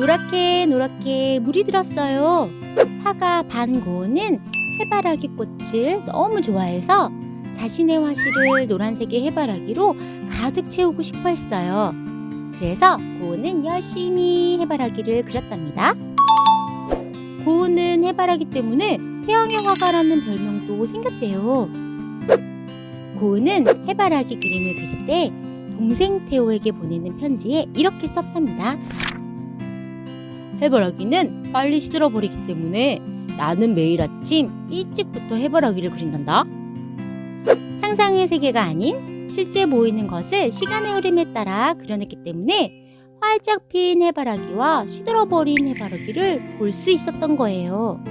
노랗게 노랗게 물이 들었어요. 화가 반 고우는 해바라기 꽃을 너무 좋아해서 자신의 화실을 노란색의 해바라기로 가득 채우고 싶어 했어요. 그래서 고우는 열심히 해바라기를 그렸답니다. 고우는 해바라기 때문에 태양의 화가라는 별명도 생겼대요. 고우는 해바라기 그림을 그릴 때 동생 태호에게 보내는 편지에 이렇게 썼답니다. 해바라기는 빨리 시들어 버리기 때문에 나는 매일 아침 일찍부터 해바라기를 그린단다. 상상의 세계가 아닌 실제 보이는 것을 시간의 흐름에 따라 그려냈기 때문에 활짝 핀 해바라기와 시들어버린 해바라기를 볼 수 있었던 거예요.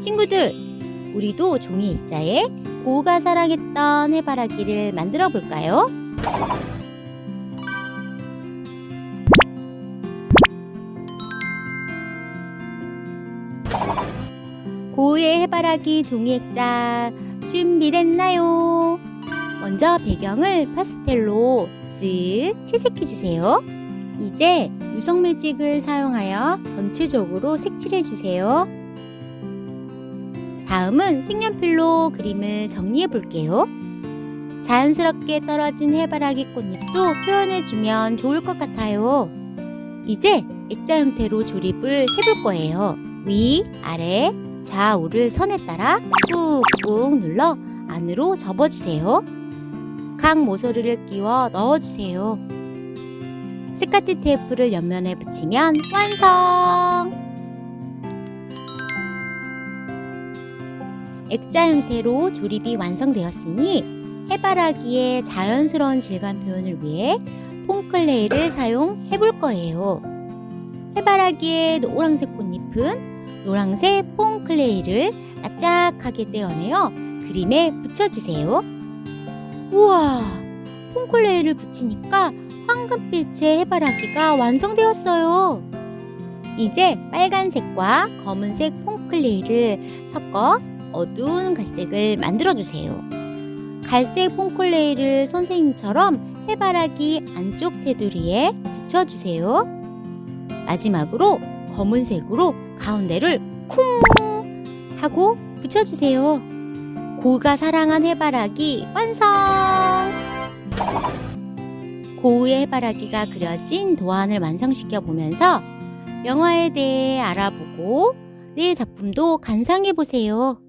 친구들, 우리도 종이 일자에 고우가 사랑했던 해바라기를 만들어 볼까요? 고우의 해바라기 종이 액자 준비됐나요? 먼저 배경을 파스텔로 쓱 채색해 주세요. 이제 유성 매직을 사용하여 전체적으로 색칠해 주세요. 다음은 색연필로 그림을 정리해 볼게요. 자연스럽게 떨어진 해바라기 꽃잎도 표현해 주면 좋을 것 같아요. 이제 액자 형태로 조립을 해볼 거예요. 위, 아래, 좌우를 선에 따라 꾹꾹 눌러 안으로 접어주세요. 각 모서리를 끼워 넣어주세요. 스카치 테이프를 옆면에 붙이면 완성! 액자 형태로 조립이 완성되었으니 해바라기의 자연스러운 질감 표현을 위해 폼클레이를 사용해 볼 거예요. 해바라기의 노란색 꽃잎은 노란색 폼클레이를 납작하게 떼어내어 그림에 붙여주세요. 우와! 폼클레이를 붙이니까 황금빛의 해바라기가 완성되었어요. 이제 빨간색과 검은색 폼클레이를 섞어 어두운 갈색을 만들어주세요. 갈색 폼클레이를 선생님처럼 해바라기 안쪽 테두리에 붙여주세요. 마지막으로 검은색으로 가운데를 쿵 하고 붙여주세요. 고우가 사랑한 해바라기 완성! 고우의 해바라기가 그려진 도안을 완성시켜 보면서 영화에 대해 알아보고 내 작품도 감상해 보세요.